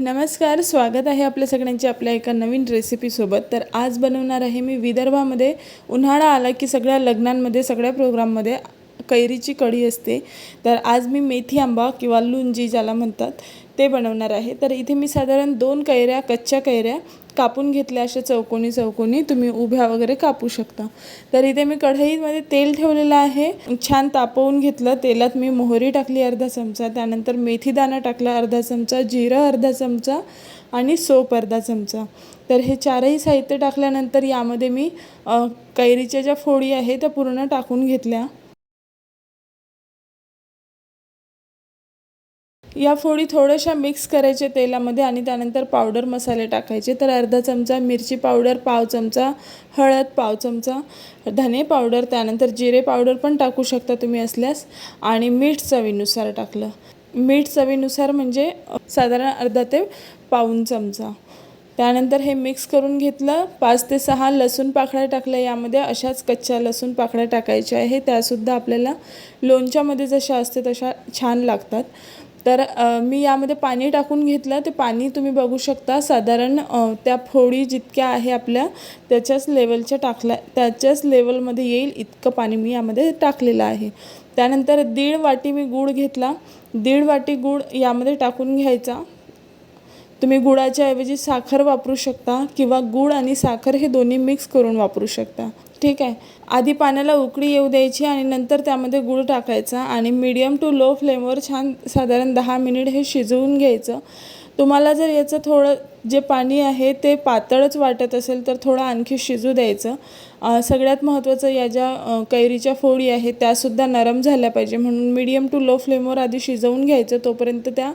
नमस्कार स्वागत आहे आपल्या सगळ्यांचे आपल्या एका नवीन रेसिपीसोबत तर आज बनवणार आहे मी विदर्भामध्ये. उन्हाळा आला की सगळ्या लग्नांमध्ये सगळ्या प्रोग्राममध्ये कैरीची कढी असते. तर आज मी मेथी आंबा किंवा लुंजी ज्याला म्हणतात ते बनवणार आहे. तर इथे मी साधारण दोन कैऱ्या कच्च्या कैऱ्या कापून घेतल्या. अशा चौकोनी चौकोनी तुम्ही उभ्या वगैरे कापू शकता. तर इथे मी कढईमध्ये तेल ठेवलेलं आहे. छान तापवून घेतलं. तेलात मी मोहरी टाकली अर्धा चमचा. त्यानंतर मेथी दाणा टाकला अर्धा चमचा. जिरं अर्धा चमचा आणि सोप अर्धा चमचा. तर हे चारही साहित्य टाकल्यानंतर यामध्ये मी कैरीच्या ज्या फोडी आहे त्या पूर्ण टाकून घेतल्या. या फोडी थोड्याशा मिक्स करायचे तेलामध्ये आणि त्यानंतर पावडर मसाले टाकायचे. तर अर्धा चमचा मिरची पावडर पाव चमचा हळद पाव चमचा धने पावडर त्यानंतर जिरे पावडर पण टाकू शकता तुम्ही असल्यास. आणि मीठ चवीनुसार टाकलं. मीठ चवीनुसार म्हणजे साधारण अर्धा ते पाऊन चमचा. त्यानंतर हे मिक्स करून घेतलं. पाच ते सहा लसूण पाकळ्या टाकल्या. यामध्ये अशाच कच्च्या लसूण पाकळ्या टाकायच्या आहे त्यासुद्धा आपल्याला लोणच्यामध्ये जशा असते तशा छान लागतात. तर मी यामध्ये पाणी टाकून घेतलं. ते पाणी तुम्ही बघू शकता. साधारण त्या फोडी जितक्या आहे आपल्या त्याच्याच लेवलच्या टाकल्या त्याच्याच लेवलमध्ये येईल इतकं पाणी मी यामध्ये टाकलेलं आहे. त्यानंतर दीड वाटी मी गूळ घेतला. दीड वाटी गूळ यामध्ये टाकून घ्यायचा. तुम्ही गुळाच्या ऐवजी साखर वापरू शकता किंवा गूळ आणि साखर हे दोन्ही मिक्स करून वापरू शकता. ठीक आहे. आधी पाण्याला उकळी येऊ द्यायची आणि नंतर त्यामध्ये गूळ टाकायचा आणि मीडियम टू लो फ्लेमवर छान साधारण दहा मिनिट हे शिजवून घ्यायचं. तुम्हाला जर याचं थोडं जे पाणी आहे ते पातळच वाटत असेल तर थोडं आणखी शिजू द्यायचं. सगळ्यात महत्त्वाचं या ज्या कैरीच्या फोडी आहेत त्यासुद्धा नरम झाल्या पाहिजे म्हणून मीडियम टू लो फ्लेमवर आधी शिजवून घ्यायचं. तोपर्यंत त्या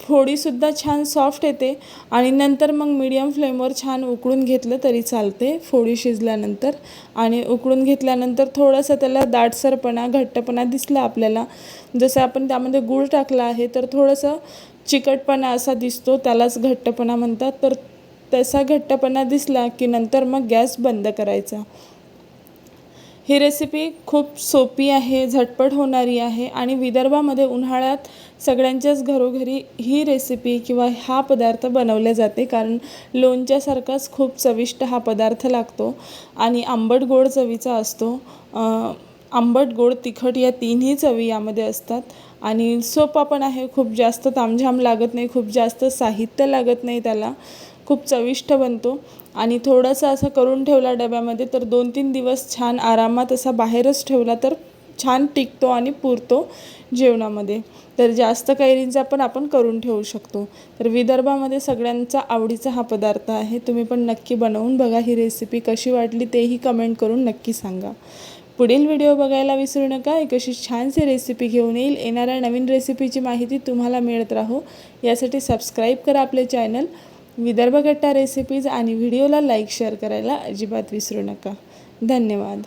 फोडीसुद्धा छान सॉफ्ट येते आणि नंतर मग मीडियम फ्लेमवर छान उकळून घेतलं तरी चालते. फोडी शिजल्यानंतर आणि उकळून घेतल्यानंतर थोडंसं त्याला दाटसरपणा घट्टपणा दिसला आपल्याला. जसं आपण त्यामध्ये गूळ टाकला आहे तर थोडंसं चिकटपणा असा दिसतो त्यालाच घट्टपणा म्हणतात. तर तसा घट्टपणा दिसला की नंतर मग गॅस बंद करायचा. ही रेसिपी खूप सोपी आहे झटपट होणारी आहे आणि विदर्भामध्ये उन्हाळ्यात सगळ्यांच्याच घरोघरी ही रेसिपी किंवा हा पदार्थ बनवले जाते. कारण लोणच्यासारखाच खूप चविष्ट हा पदार्थ लागतो आणि आंबट गोड चवीचा असतो. आंबट गोड तिखट या तीनही चवी यामध्ये असतात. आणि सोपा पण आहे. खूप जास्त तामझाम लागत नाही. खूप जास्त साहित्य लागत नाही त्याला. खूप चविष्ट बनतो. आणि थोडासा असं करून ठेवला डब्यामध्ये तर दोन तीन दिवस छान आरामात असा बाहेरच ठेवला तर छान टिकतो आणि पुरतो जेवणामध्ये. तर जास्त कैरींचा पण आपण करून ठेवू शकतो. तर विदर्भामध्ये सगळ्यांचा आवडीचा हा पदार्थ आहे. तुम्ही पण नक्की बनवून बघा ही रेसिपी कशी वाटली तेही कमेंट करून नक्की सांगा. पुढील व्हिडिओ बघायला विसरू नका. एक अशी छानशी रेसिपी घेऊन येईल. येणाऱ्या नवीन रेसिपीची माहिती तुम्हाला मिळत राहो. यासाठी सबस्क्राईब करा आपले चॅनल विदर्भ गट्टा रेसिपीज आणि व्हिडिओला लाईक शेअर करायला अजिबात विसरू नका. धन्यवाद.